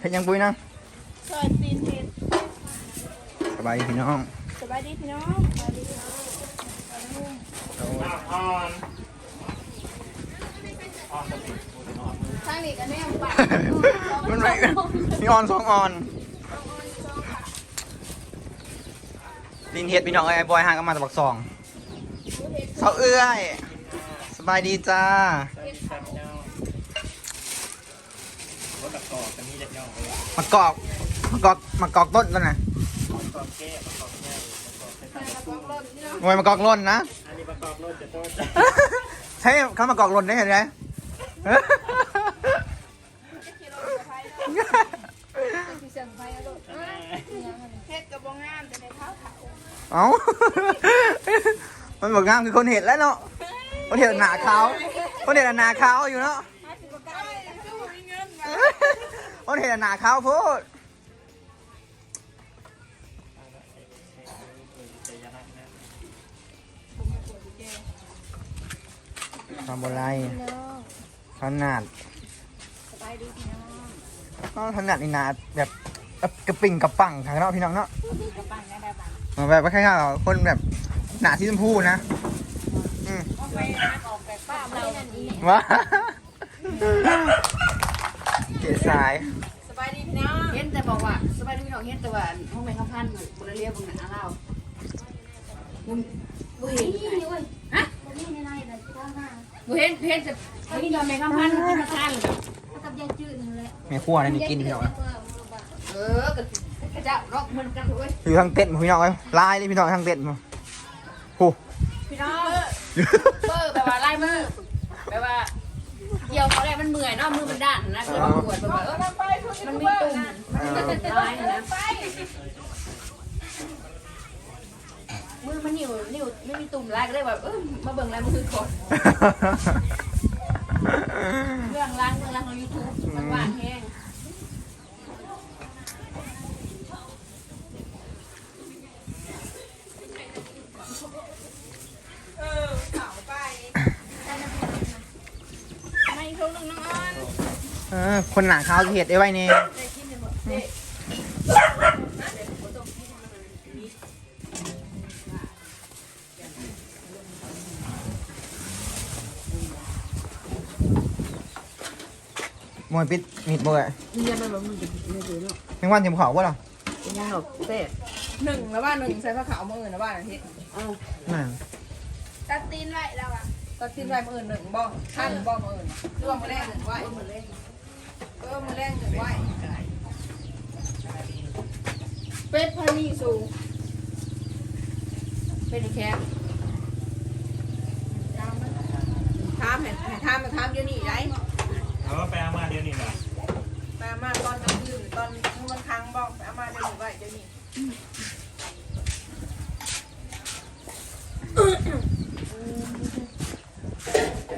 เฮ็ดหยังปุ้ยนะซอยตีนเห็ดสบายดีพี่น้องสบายดีพี่น้องสบายดีพี่น้องอ่อนทางนี้ก็แน่ปากมันไม่มีออนสองออนลินเฮ็ดพี่น้องไอ้บอยห่างกันมาต่บักสองเสาเอื้อย สบายดีจ้า ครับเจ้าว่าตะกอกจะมีเด็กน้องเลยมากอกมากอกมากอกต้นแล้วนะประกอบแก้ประกอบแก้ประกอบใช้ตามบอกรถพี่น้องมวยมากอกล่นนะอันนี้ประกอบรถจะโต้จะใช่เขามากอกล่นได้เห็นไหมขี่รถไปเนาะขี่เสียงไปเอารถเฮ็ดกับบงงามแต่ในเท้าเขาเอ้ามันบอกงามคือคนเห็นแล้วเนาะ คนเห็นหนาขาวคนเห็นหนาขาวอยู่เนาะ ห้าสิบกว่าเก้าสู้มีเงินมาคนเห็นหนาขาวโพูดจะยักนะทำอะไรเนาะขนาดสบายดีพี่น้องอ๋อขนาดนี่นาแบบกระปิ่งกระปังทางเนาะพี่น้องเนาะกระปังได้ได้บ้างเหมือนแบบว่าคล้ายๆคนแบบหนาที่ชมพูนะอืม ออกไปนะออกแบบป้าเรานั่นนี่ว้า เกศสายสบายดีพี่น้องเห็นแต่บอกว่าสบายดีพี่น้องเห็นแต่ว่าห้องแม่ข้าวพันธุ์บุรีเรียบบุญอาเราบุญบุเห็นฮะบุเห็นเห็นแต่เฮ้ยยอมแม่ข้าวพันธุ์ที่มาทานแม่ขั้วนั่นนี่กินพี่น้องเออกระกระเจ้ารอกมันกันด้วยอยู่ทางเต้นพี่น้องเลยลายเลยพี่น้องทางเต้นมาโอ้พี่น้องเบอร์แปลว่าลายมือแปลว่า เกี่ยวเขาแรกมันเมื่อยเนาะมือมันด้านนะเลยมาปวดแบบว่าเออมันมีตุ่มมันลายนะมือมันนิ่วนิ่วไม่มีตุ่มลายก็เลยแบบเออมาเบิ่งลายมือก่อนเรื่องล้างเรื่องล้างของยูทูบมันหวานแห้ง เออเขาไปไม่ทุกนึงน้องอ้อน เออ คนหนาขาวจะเห็ดได้ไว้เนี่ยมวยปิดมิดบ่อยเรียนมันแบบมันจะไม่ถือเนาะแมงวันเทียมเขาวะล่ะเป็นยังหรอกเต้หนึ่งแล้วว่าหนึ่งใส่ผ้าขาวมือนะว่าอาทิตย์เอาน่ะตัดตีนไว้แล้วอะตัดสินใจมืออื่นหนึ่งบ้องท่านบ้องมืออื่นรวมมือแรกหนึ่งไหวหมด เลยเออมือแรกหนึ่งไหวเป็ดพานีสูง เป็นแค่ถามเห็นถามมาถามเดี๋ยวนี้ไรเอาว่าไปเอามาเดี๋ยวนี้หน่อยไปเอามาตอนกลางคืนตอนมือค้างบ้องไปเอามาเดี๋ยวนี้ไหวเดี๋ยวนี้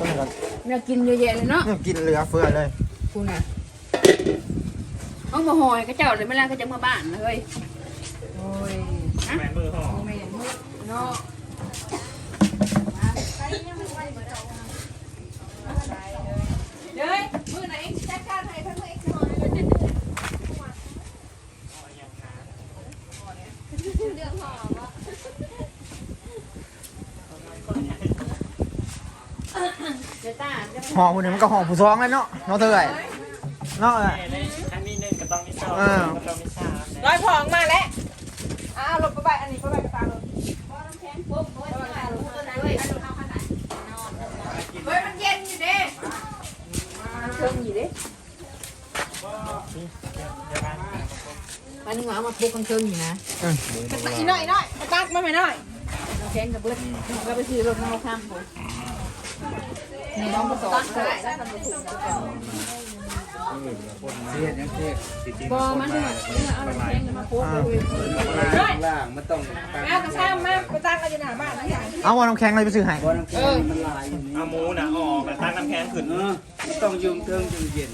ต้นก็เนี่ยกินเยอะแยะเลยเนาะ กินเหลือเฟือเลย คุณน่ะเอามาหอยก็เจ้าเลยไม่ล่าก็จะมาบ้านนะเฮ้ยโอ้ยแม่มือห่อ แม่มือเนาะ เฮ้ยมือไหนจัดการให้ทั้งมือเอ็กซ์หน่อยเรื่องหอมอะ เดี๋ยวตาจะ ห่อผู้หนึ่งมันก็ห่อผู้ซองแล้วเนาะเนาะเธอไอ้เนาะเอ้ย อันนี้หนึ่งก็ต้องมีสองอ่า ก็ต้องมีสามร้อยพองมาแล้วอ้าวลบไปไปอันนี้ไปไปกระตาเลยเฮ้ยมันเย็นอยู่เด้เชิงอยู่ดิเดี๋ยวนะอันนี้เอามาปลูกกันเชิงอยู่นะอีน้อยอีน้อยกระตักมาไม่น้อยน้ำแข็งกับเบิร์ดก็ไปซื้อรถมาข้ามผม นี่น้องผสมก็ได้แล้วกันผสมบอมันเนี่ยเอาน้ำแข็งมาโคกไปเลยล่างมันต้องเอากระซ้ำมากระตักก็จะหนาบ้านนะอย่างเอาวันน้ำแข็งอะไรไปซื้อให้บอน้ำแข็งมันลายอย่นี้เอาหมูนะออกแต่ตั้งน้ำแข็งขึ้นเออมันต้องยืมเทิงจนเย็น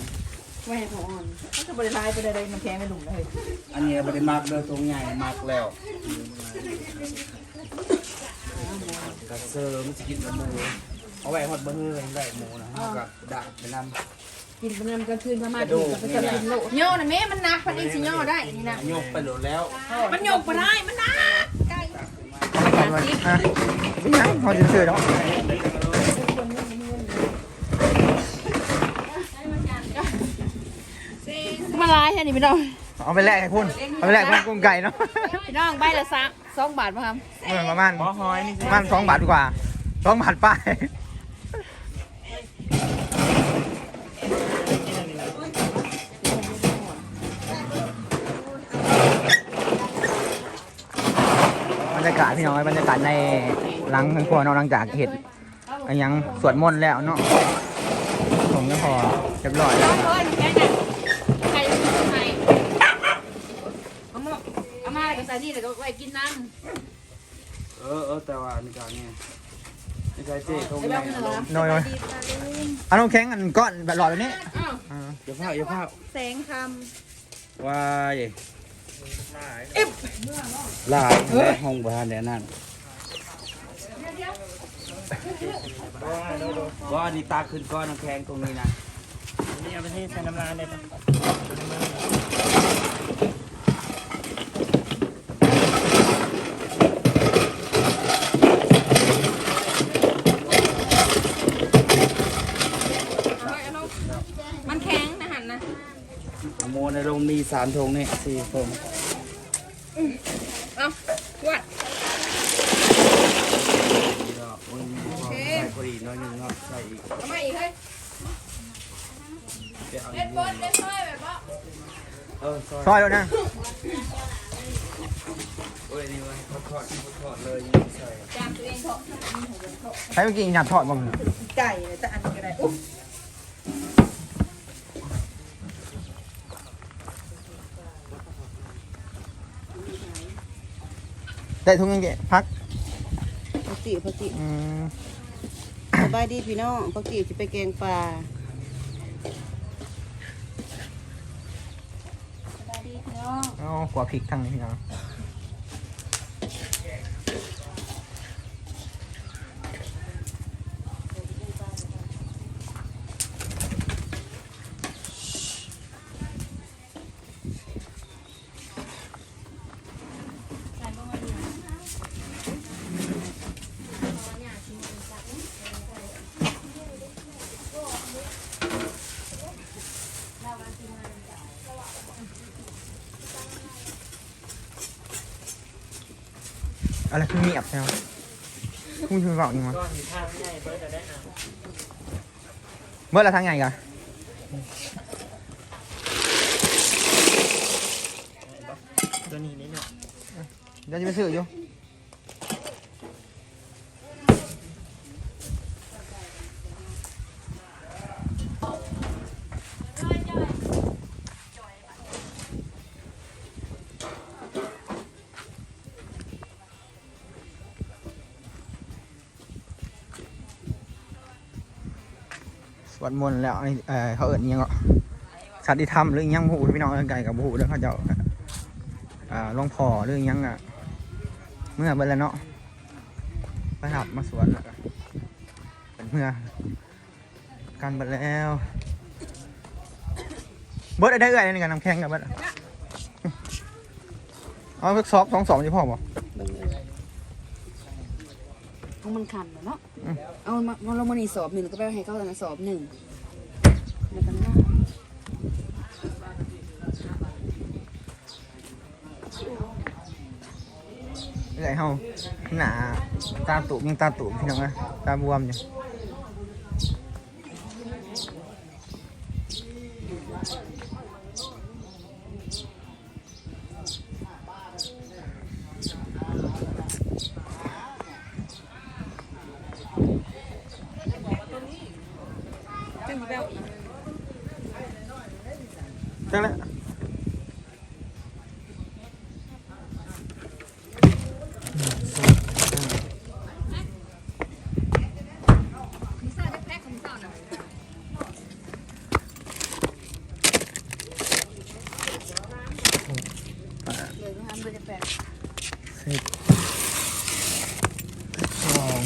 ไม่ให้เขาอ่อนก็จะบริลายไปได้น้ำแข็งไม่หลุมเลยอันนี้บริมากเดินตรงใหญ่มากแล้วกระเซอร์มันจะกินกับหมู เอาไว้หอดเบอร์ได้หมูนะเอากับดาบไปนำกินเป็นน้ำกลางคืนประมาณถึงก็จะกินโลย่อนะแม่มันหนักพันเองสิย่อได้นี่นะยกไปโหลดแล้ว มันโยกมาได้มันหนักทำไมฮะไม่ใช่เขาจะซื้อเนาะมาลายแค่นี้พี่น้องเอาไปแลกให้คุณเอาไปแลกกับกุ้งไก่เนาะพี่น้องใบละสามสองบาทป่ะครับเออประมาณหมอหอยนี่สิประมาณสองบาทกว่าสองบาทป้าย รรยากาศพี่น้อยบรรยากาศในหลังครัวเนาะหลังจากเห็ดอันยังสวดมนต์แล้วเนาะผมก็พอเรียบร้อยแล้วเฮ้ยแค่นั้นใครจะกินทำไมเอามาเอามาแล้วก็ใส่นี่แล้วก็ไว้กินน้ำเออเออแต่ว่านี่การเนี่ยไม่ใช่เจ๊ตรงไอ้ใหบ้าญ่มันเหรอน้อยๆอันน้ำแข็งอันก้อนแบบหลอดแบบนี้อ้าวอ่าอย่าพลาดอย่าพลาดแสงควาย อิบลายแม่ห้องบ้านแดนนั่นก็อันนี้ตาขึ้นก้อนน้ำแข็งตรงนี้นะนี่เอาไปที่ใส่น้ำลายได้ปะ มันแข็งนะหันนะ โมในโรงมีสามธงนี่สี่ธงเอาวดก็โอ้ยมีความใส่พอดีน้อยหนึงเนาะใส่อีกเอามาอีกเฮ้ยเดี๋ยวเอาเล่นบอลเล่นเฮ้ยแบบว่าเออซอยซอยแล้วนะโอ้ยนี่มันทอดทอดเลยใส่จามตัวเองเถอะใช้เมื่อกี้หยาบทอดบ้างไก่เนี่ยจะอันนี้ก็ได้อุ๊บ ได้ทุกอย่างเกะพักปกติปกติอืมสบายดีพี่น้องปกติจะไปแกงปลาเอาหัวพริกทั้งนี้พี่น้องอะไรคือเงียบใช่ไหมคุณคือบอกยังไงก้อนหินท่าไม่ใหญ่เบิร์ดจะได้นะเมื่อไรทาง ไงกันตัวนี้นิดหนึงเดี๋ยวจะไปซื้ออยู่ วดมนต์แล้วอันนี้เออเขาเอิญยังก็สัตติธรรมหรือยังผู้พี่น้องไก่กับผู้เรื่องเขาจ้าอ่าลงพอหรือยังอะเมื่อเบลเนาะไปหับมาสวนเป็นเมื่อกันเบิดแล้วเบิดได้เอื่อยในการนำแข่งกันเบิดอะเอาเพิกซอกสองสองจะพอป่ะ ของมันขันเนาะเอามาเอาลงมานี่สอบหนึ่งก็ไปให้เขาแต่ละสอบหนึ่งแล้วกันนะเอื่อยเฮาหนาตาตุ่มยังตาตุ่มพี่น้องนะตาบวมอยู่ จังเลยเละสิบสอง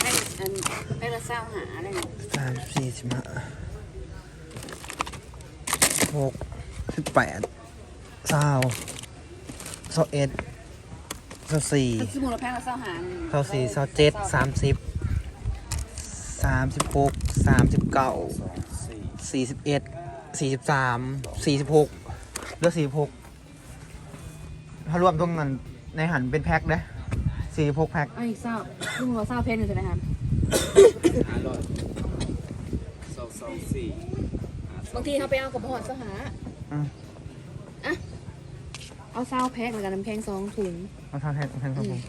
ได้อันได้ละเศร้าหาได้สามสี่สิบห้า หกสิบแปดเศร้าเศร้าเอ็ดเศร้าสี่สมมุติเราแพงเราเศร้าหารเศร้าสี่เศร้าเจ็ดสามสิบสามสิบหกสามสิบเก้าสองสี่สี่สิบเอ็ดสี่สิบสามสี่สิบหกเหลือสี่สิบหกถ้ารวมตรงนั้นในหันเป็นแพ็คนะสี่สิบหกแพ็คไอ้เศร้าสมมุติเราเศร้าเพนอยู่ใช่ไหมคะห้าร้อยสองสองสี่ บางทีเขาไปเอากับหอดเศร้าหาอืมอะเอาเศร้าแพ็คแล้วกันน้ำแข็งสองถุงเอาทางแพ็คแพ็คครับผม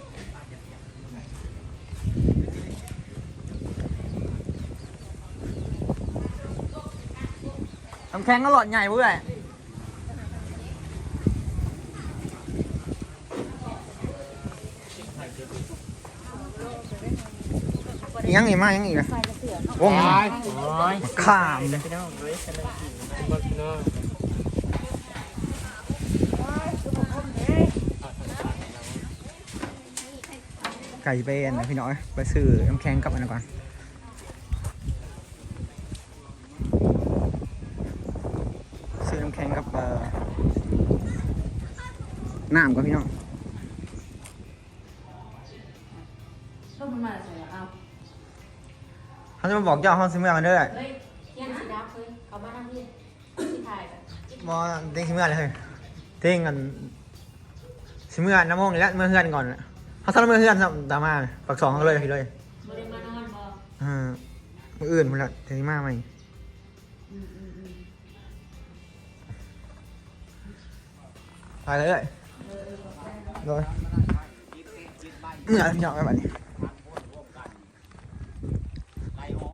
น้ำแข็งก็หลอดใหญ่เว้ยยังอีกมายังอีกนะ วงข้ามเลยพี่น้องเลยฉันเลยกินมาพี่น้องไก่เป็นนะพี่น้อย ไปซื้อน้ำแข็งกลับมาก่อนซื้อน้ำแข็งกับเอ่อน้ำก่อนพี่น้อง มาบอกเจ้าห้องซื้อเมื่อกันเด้อเฮ้ยเทียนสีดับเลยเขามานั่งที่ที่ถ่ายกันบอเด้งซื้อเมื่อเลยเฮ้ยเด้งกันซื้อเมื่อน้ำมงนี่แหละเมื่อเฮือนก่อนเขาสร้างเมื่อเฮือนซ้ำตามมาปักสองเขาเลยพี่เลยบริมานอนบออ่ามื่ออื่นมันละเทนิมาใหม่ไปเลยโดยเมื่อพี่น้องไปแบบนี้